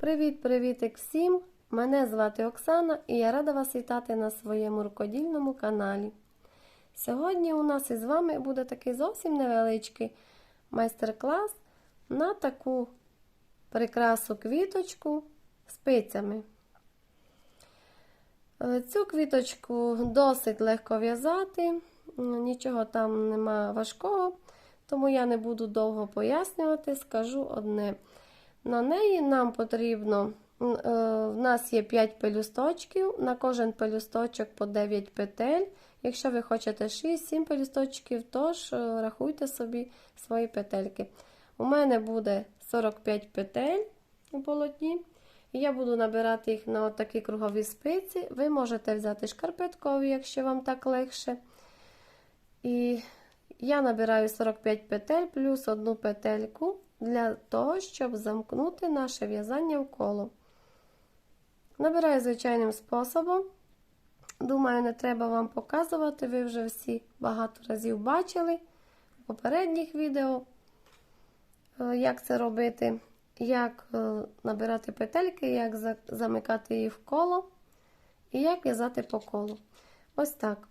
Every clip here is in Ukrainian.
Привіт-привітик всім! Мене звати Оксана і я рада вас вітати на своєму рукодільному каналі. Сьогодні у нас із вами буде такий зовсім невеличкий майстер-клас на таку прикрасу квіточку спицями. Е, Цю квіточку досить легко в'язати, нічого там нема важкого, тому я не буду довго пояснювати, скажу одне. На неї нам потрібно, е, в нас є 5 пелюсточків, на кожен пелюсточок по 9 петель. Якщо ви хочете 6-7 пелюсточків, тож е, рахуйте собі свої петельки. У мене буде 45 петель у полотні. І я буду набирати їх на такі кругові спиці. Ви можете взяти шкарпеткові, якщо вам так легше. І я набираю 45 петель плюс одну петельку для того, щоб замкнути наше в'язання в коло. Набираю звичайним способом. Думаю, не треба вам показувати, ви вже всі багато разів бачили в попередніх відео, як це робити, як набирати петельки, як замикати їх в коло і як в'язати по колу. Ось так.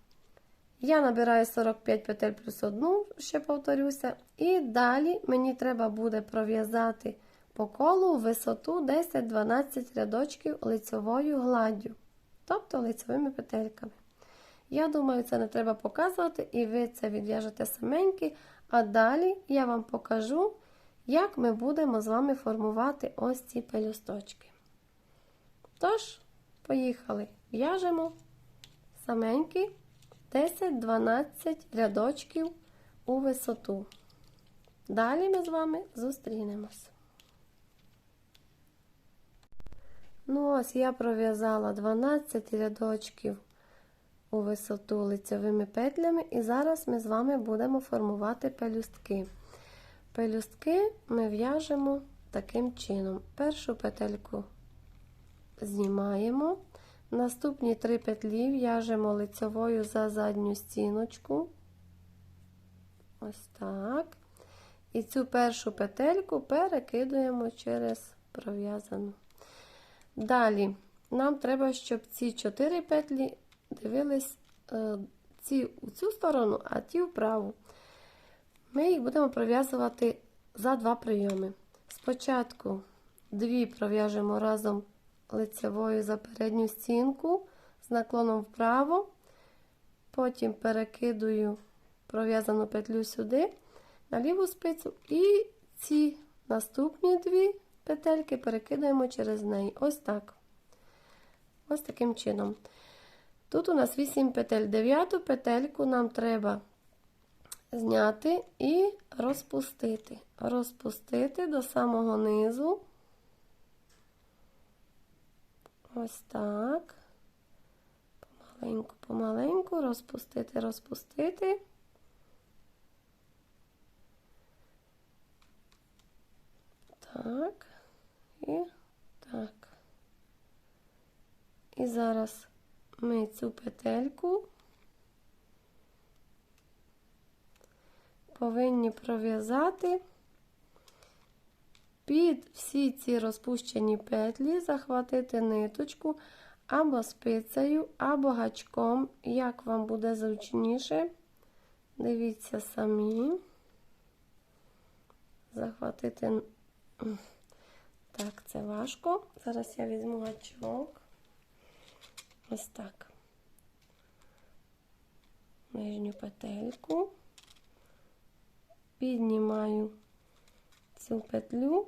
Я набираю 45 петель плюс одну, ще повторюся, і далі мені треба буде пров'язати по колу висоту 10-12 рядочків лицьовою гладдю, тобто лицьовими петельками. Я думаю, це не треба показувати, і ви це відв'яжете саменьки, а далі я вам покажу, як ми будемо з вами формувати ось ці пелюсточки. Тож, поїхали, в'яжемо саменькі. 10-12 рядочків у висоту. Далі ми з вами зустрінемось. Ну, ось я пров'язала 12 рядочків у висоту лицевими петлями, і зараз ми з вами будемо формувати пелюстки. Пелюстки ми в'яжемо таким чином. Першу петельку знімаємо. Наступні три петлі в'яжемо лицевою за задню стіночку. Ось так. І цю першу петельку перекидуємо через пров'язану. Далі, нам треба, щоб ці чотири петлі дивились е, ці у цю сторону, а ті вправу. Ми їх будемо пров'язувати за два прийоми. Спочатку дві пров'яжемо разом лицевою за передню стінку з наклоном вправо, потім перекидую пров'язану петлю сюди, на ліву спицю, і ці наступні дві петельки перекидаємо через неї. Ось так. Ось таким чином. Тут у нас 8 петель. Дев'яту петельку нам треба зняти і розпустити. Розпустити до самого низу. Ось так. Помаленьку, помаленьку, розпустити, розпустити. Так, і так. І зараз ми цю петельку повинні пров'язати під всі ці розпущені петлі захватити ниточку або спицею, або гачком, як вам буде зручніше. Дивіться самі. Захватити. Так, це важко. Зараз я візьму гачок. Ось так. Нижню петельку, піднімаю цю петлю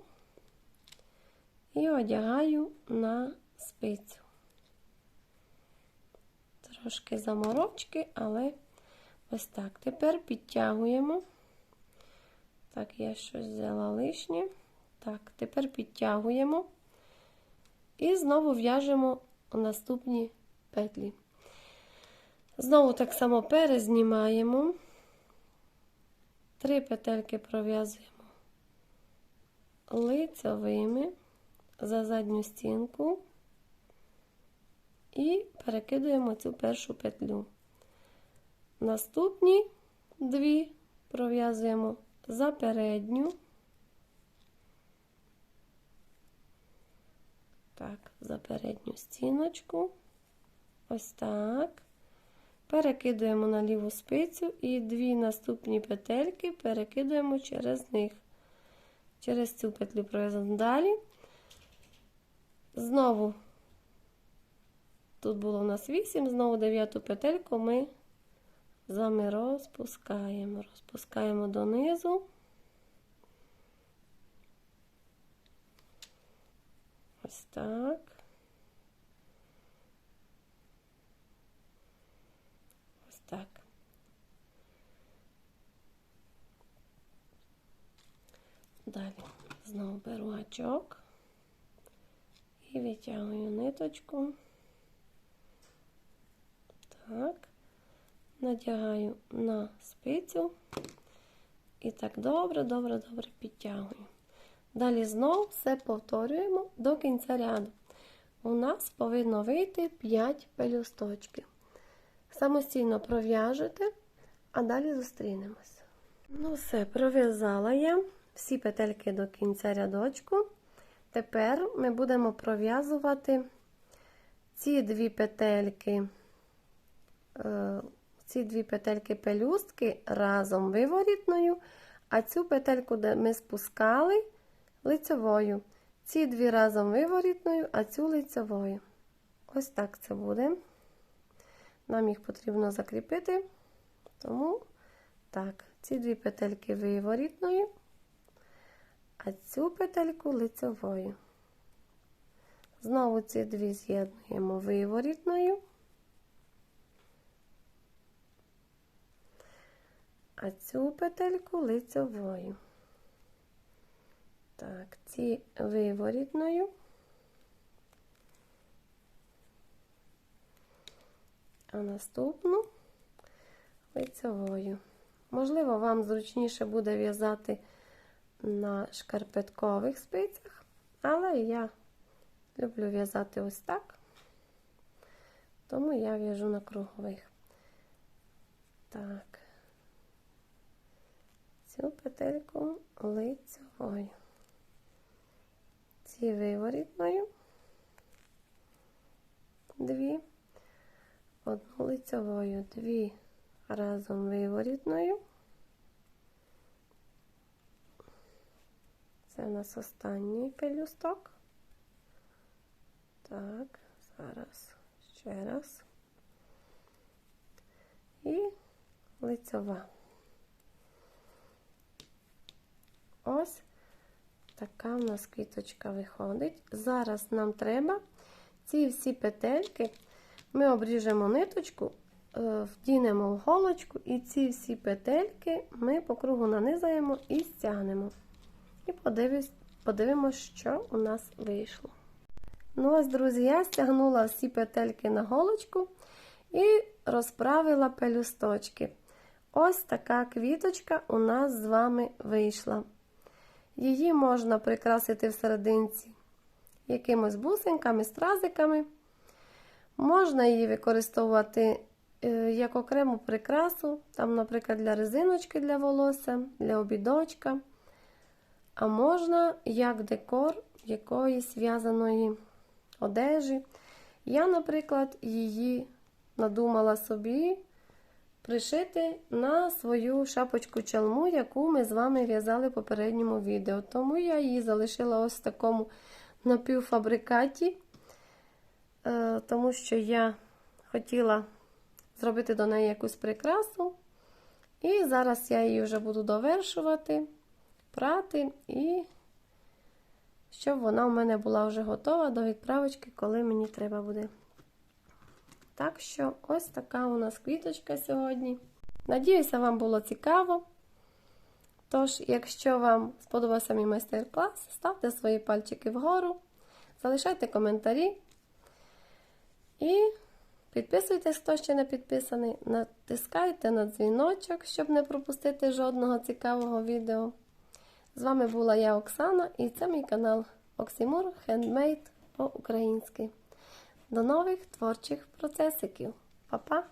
і одягаю на спицю. Трошки заморочки, але ось так. Тепер підтягуємо. Так, я щось взяла лишнє. Так, тепер підтягуємо і знову в'яжемо наступні петлі. Знову так само перезнімаємо, три петельки пров'язуємо лицевими за задню стінку і перекидуємо цю першу петлю. Наступні дві пров'язуємо за передню Так, за передню стіночку. Ось так. Перекидуємо на ліву спицю і дві наступні петельки перекидуємо через них. Через цю петлю пров'язаємо далі. Знову, тут було у нас 8, знову дев'яту петельку ми з вами розпускаємо. Розпускаємо донизу. Ось так. Ось так. Далі знову беру гачок і витягую ниточку. Так, надягаю на спицю і так добре, добре, добре підтягую. Далі знову все повторюємо до кінця ряду. У нас повинно вийти 5 пелюсточків. Самостійно пров'яжете, а далі зустрінемось. Ну, все, пров'язала я всі петельки до кінця рядочку. Тепер ми будемо пров'язувати ці дві петельки, е, ці дві петельки пелюстки разом виворітною, а цю петельку, де ми спускали, лицевою. Ці дві разом виворітною, а цю лицевою. Ось так це буде. Нам їх потрібно закріпити, тому так, ці дві петельки виворітною, а цю петельку лицевою. Знову ці дві з'єднуємо виворітною, а цю петельку лицевою. Так, ці виворітною. А наступну лицевою. Можливо, вам зручніше буде в'язати на шкарпеткових спицях, але я люблю в'язати ось так, тому я в'яжу на кругових. Так, цю петельку лицевою ці виворітною, дві, одну лицевою, дві разом виворітною. Це у нас останній пелюсток. Так, зараз ще раз. І лицьова. Ось така в нас квіточка виходить. Зараз нам треба ці всі петельки, ми обріжемо ниточку, е, вдінемо в голочку, і ці всі петельки ми по кругу нанизаємо і стягнемо. І подивимося, що у нас вийшло. Ну, ось, друзі, я стягнула всі петельки на голочку і розправила пелюсточки. Ось така квіточка у нас з вами вийшла. Її можна прикрасити в якимось бусинками, стразиками. Можна її використовувати е, як окрему прикрасу, там, наприклад, для резиночки для волосся, для обідочка. А можна як декор якоїсь в'язаної одежі. Я, наприклад, її надумала собі пришити на свою шапочку чалму, яку ми з вами в'язали в попередньому відео. Тому я її залишила ось в такому напівфабрикаті, е, тому що я хотіла зробити до неї якусь прикрасу. І зараз я її вже буду довершувати, прати, і щоб вона у мене була вже готова до відправочки, коли мені треба буде. Так що, ось така у нас квіточка сьогодні. Надіюся, вам було цікаво. Тож, якщо вам сподобався мій майстер-клас, ставте свої пальчики вгору, залишайте коментарі і підписуйтесь, хто ще не підписаний. Натискайте на дзвіночок, щоб не пропустити жодного цікавого відео. З вами була я, Оксана, і це мій канал Оксімур Хендмейд по-українськи. До нових творчих процесиків. Па-па!